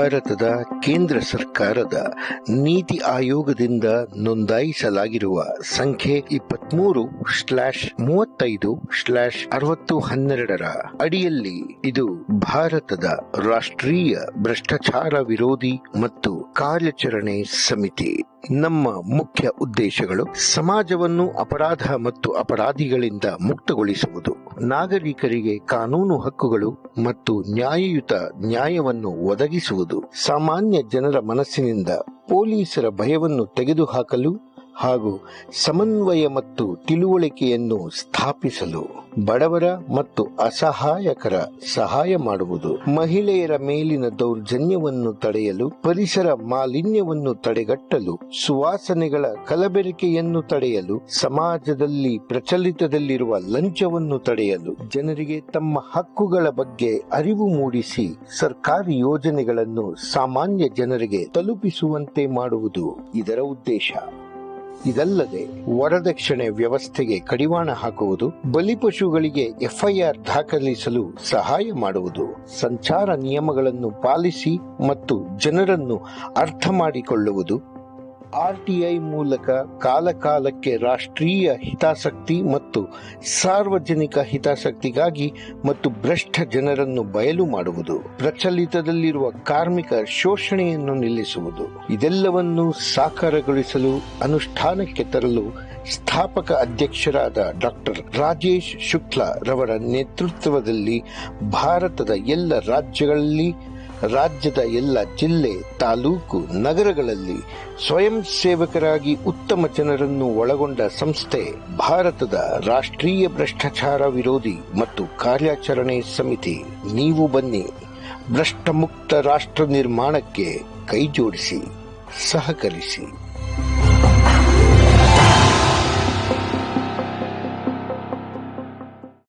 ಭಾರತದ ಕೇಂದ್ರ ಸರ್ಕಾರದ ನೀತಿ ಆಯೋಗದಿಂದ ನೋಂದಾಯಿಸಲಾಗಿರುವ ಸಂಖ್ಯೆ ಇಪ್ಪತ್ಮೂರು ಸ್ಲಾಶ್ ಮೂವತ್ತೈದು ಸ್ಲಾಶ್ ಅರವತ್ತು ಹನ್ನೆರಡರ ಅಡಿಯಲ್ಲಿ ಇದು ಭಾರತದ ರಾಷ್ಟ್ರೀಯ ಭ್ರಷ್ಟಾಚಾರ ವಿರೋಧಿ ಮತ್ತು ಕಾರ್ಯಾಚರಣೆ ಸಮಿತಿ. ನಮ್ಮ ಮುಖ್ಯ ಉದ್ದೇಶಗಳು ಸಮಾಜವನ್ನು ಅಪರಾಧ ಮತ್ತು ಅಪರಾಧಿಗಳಿಂದ ಮುಕ್ತಗೊಳಿಸುವುದು. ನಾಗರಿಕರಿಗೆ ಕಾನೂನು ಹಕ್ಕುಗಳು ಮತ್ತು ನ್ಯಾಯಯುತ ನ್ಯಾಯವನ್ನು ಒದಗಿಸುವುದು ಸಾಮಾನ್ಯ ಜನರ ಮನಸ್ಸಿನಿಂದ ಪೊಲೀಸರ ಭಯವನ್ನು ತೆಗೆದುಹಾಕಲು ಹಾಗೂ ಸಮನ್ವಯ ಮತ್ತು ತಿಳುವಳಿಕೆಯನ್ನು ಸ್ಥಾಪಿಸಲು ಬಡವರ ಮತ್ತು ಅಸಹಾಯಕರ ಸಹಾಯ ಮಾಡುವುದು. ಮಹಿಳೆಯರ ಮೇಲಿನ ದೌರ್ಜನ್ಯವನ್ನು ತಡೆಯಲು, ಪರಿಸರ ಮಾಲಿನ್ಯವನ್ನು ತಡೆಗಟ್ಟಲು, ಸುವಾಸನೆಗಳ ಕಲಬೆರಕೆಯನ್ನು ತಡೆಯಲು, ಸಮಾಜದಲ್ಲಿ ಪ್ರಚಲಿತದಲ್ಲಿರುವ ಲಂಚವನ್ನು ತಡೆಯಲು, ಜನರಿಗೆ ತಮ್ಮ ಹಕ್ಕುಗಳ ಬಗ್ಗೆ ಅರಿವು ಮೂಡಿಸಿ ಸರ್ಕಾರಿ ಯೋಜನೆಗಳನ್ನು ಸಾಮಾನ್ಯ ಜನರಿಗೆ ತಲುಪಿಸುವಂತೆ ಮಾಡುವುದು ಇದರ ಉದ್ದೇಶ. ಇದಲ್ಲದೆ ವರದಕ್ಷಿಣೆ ವ್ಯವಸ್ಥೆಗೆ ಕಡಿವಾಣ ಹಾಕುವುದು, ಬಲಿಪಶುಗಳಿಗೆ ಎಫ್ಐಆರ್ ದಾಖಲಿಸಲು ಸಹಾಯ ಮಾಡುವುದು, ಸಂಚಾರ ನಿಯಮಗಳನ್ನು ಪಾಲಿಸಿ ಮತ್ತು ಜನರನ್ನು ಅರ್ಥ ಮಾಡಿಕೊಳ್ಳುವುದು ಆರ್ಟಿಐ ಮೂಲಕ ಕಾಲಕಾಲಕ್ಕೆ ರಾಷ್ಟ್ರೀಯ ಹಿತಾಸಕ್ತಿ ಮತ್ತು ಸಾರ್ವಜನಿಕ ಹಿತಾಸಕ್ತಿಗಾಗಿ ಮತ್ತು ಭ್ರಷ್ಟ ಜನರನ್ನು ಬಯಲು ಮಾಡುವುದು, ಪ್ರಚಲಿತದಲ್ಲಿರುವ ಕಾರ್ಮಿಕ ಶೋಷಣೆಯನ್ನು ನಿಲ್ಲಿಸುವುದು, ಇದೆಲ್ಲವನ್ನು ಸಾಕಾರಗೊಳಿಸಲು ಅನುಷ್ಠಾನಕ್ಕೆ ತರಲು ಸ್ಥಾಪಕ ಅಧ್ಯಕ್ಷರಾದ ಡಾಕ್ಟರ್ ರಾಜೇಶ್ ಶುಕ್ಲಾ ರವರ ನೇತೃತ್ವದಲ್ಲಿ ಭಾರತದ ಎಲ್ಲ ರಾಜ್ಯಗಳಲ್ಲಿ ರಾಜ್ಯದ ಎಲ್ಲ ಜಿಲ್ಲೆ, ತಾಲೂಕು, ನಗರಗಳಲ್ಲಿ ಸ್ವಯಂ ಸೇವಕರಾಗಿ ಉತ್ತಮ ಜನರನ್ನು ಒಳಗೊಂಡ ಸಂಸ್ಥೆ ಭಾರತದ ರಾಷ್ಟ್ರೀಯ ಭ್ರಷ್ಟಾಚಾರ ವಿರೋಧಿ ಮತ್ತು ಕಾರ್ಯಾಚರಣೆ ಸಮಿತಿ. ನೀವು ಬನ್ನಿ ಭ್ರಷ್ಟಮುಕ್ತ ರಾಷ್ಟ್ರ ನಿರ್ಮಾಣಕ್ಕೆ ಕೈಜೋಡಿಸಿ, ಸಹಕರಿಸಿ.